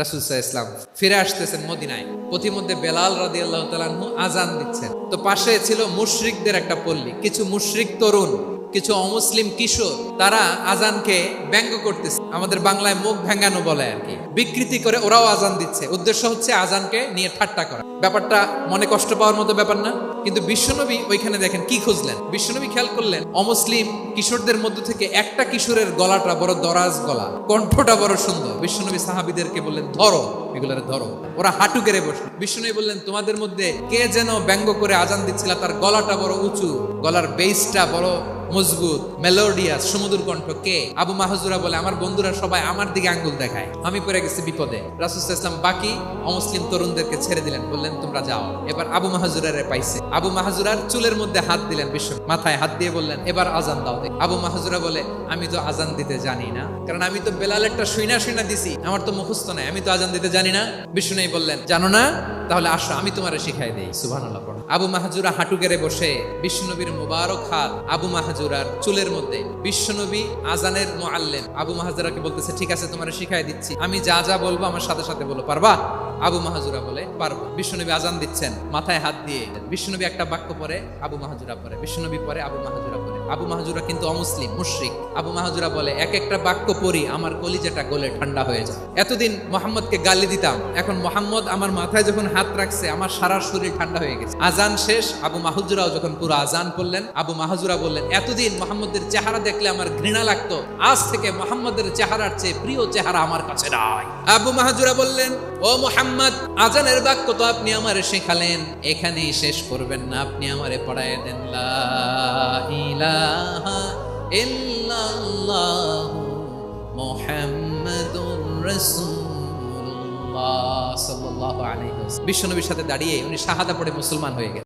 রাসুলসাহ ইসলাম ফিরে আসতেছেন মদিনায়। পথিমধ্যে বেলাল রাদি আল্লাহ তালাহু আজান দিচ্ছেন। তো পাশে ছিল মুশরিকদের একটা পল্লী, কিছু মুশরিক তরুণ। কিছু অমুসলিম কিশোর, তারা আজানকে ব্যঙ্গ করতেছে। আমাদের বাংলায় মুখ ভেঙ্গানো বলে আর কি। বিকৃতি করে ওরাও আজান দিচ্ছে। উদ্দেশ্য হচ্ছে আজানকে নিয়ে ঠাট্টা করা। ব্যাপারটা মনে কষ্ট পাওয়ার মতো ব্যাপার না। কিন্তু বিশ্বনবী ওইখানে দেখেন, কি খুঁজলেন? বিশ্বনবী খেয়াল করলেন, অমুসলিম কিশোরদের মধ্য থেকে একটা কিশোরের গলাটা বড় দরাজ গলা। কণ্ঠটা বড় সুন্দর। বিশ্বনবী সাহাবিদেরকে বললেন, ধরো। এগুলোর ধরো। ওরা হাঁটু কেড়ে বসল। বিশ্বনবী বললেন, তোমাদের মধ্যে কে যেন ব্যঙ্গ করে আজান দিচ্ছিল? তার গলাটা বড় উঁচু। গলার বেসটা বড় মজবুত, মেলোডিয়াস সমুদ্র কণ্ঠ কে? আবু মাহজুরা বলে, আমার বন্ধুরা সবাই আমার দিকে আঙ্গুল দেখায়। আমি পড়ে গেছি বিপদে। রাসুল ইসলাম বাকি অমুসলিম তরুণদেরকে ছেড়ে দিলেন, বললেন, তোমরা যাও। এবার আবু মাহজুরারে পাইছে। আবু মাহজুরার চুলের মধ্যে হাত দিলেন বিশ্ব মাথায় হাত দিয়ে বললেন, এবার আজান দাও আবু মাহজুরা বলে, আমি তো আজান দিতে জানি না, কারণ আমি তো বেলাল একটা শুইনা শুইনা দিছি। আমার তো মুখস্থ নাই, আমি তো আজান দিতে জানি না। বিষ্ণু বললেন, জানো না তাহলে আসো, আমি তোমারে শিখাই দেই। সুবহান আবু মাহাজুরা হাঁটু গেড়ে বসে বিশ্বনবীর মুবারক হাত আবু মাহাজুরার চুলের মধ্যে। বিশ্বনবী আজানের মুআল্লিম। আবু মাহাজুরাকে বলতেছে, ঠিক আছে, তোমারে শিখাই দিচ্ছি। আমি যা যা বলব আমার সাথে সাথে বলো, পারবা? আবু মাহাজুরা বলে, পারব। বিশ্বনবী আজান দিচ্ছেন মাথায় হাত দিয়ে। বিশ্বনবী একটা বাক্য পরে আবু মাহাজুরা পরে বিশ্বনবী পরে আবু মাহাজুরা পরে আবু মাহাজুরা কিন্তু অমুসলিম, মুশরিক। আবু মাহাজুরা বলে, এক একটা বাক্য পড়ি, আমার কলিজাটা গলে ঠান্ডা হয়ে যায়। এতদিন মোহাম্মদকে গালি দিতাম, এখন মোহাম্মদ আমার মাথায় যখন হাত রাখছে, আমার সারা শরীর ঠান্ডা হয়ে গেছে। আজান শেষ, আবু মাহুজুরাও যখন পুরো আজান পড়লেন, আবু মাহাজুরা বললেন, এতদিন মোহাম্মদের চেহারা দেখলে আমার ঘৃণা লাগতো, আজ থেকে মোহাম্মদের চেহারার চেয়ে প্রিয় চেহারা আমার কাছে নাই। আবু মাহাজুরা বললেন, ও মোহাম্মদ, আজানের বাক্য তো আপনি আমারে শেখালেন, এখানেই শেষ করবেন না, আপনি আমারে পড়ায় দেন, লা ইলাহা ইল্লাল্লাহু সাল্লাহ সাল্লাল্লাহু বিশ্বনবীর সাথে দাঁড়িয়ে উনি শাহাদা পড়ে মুসলমান হয়ে গেলেন।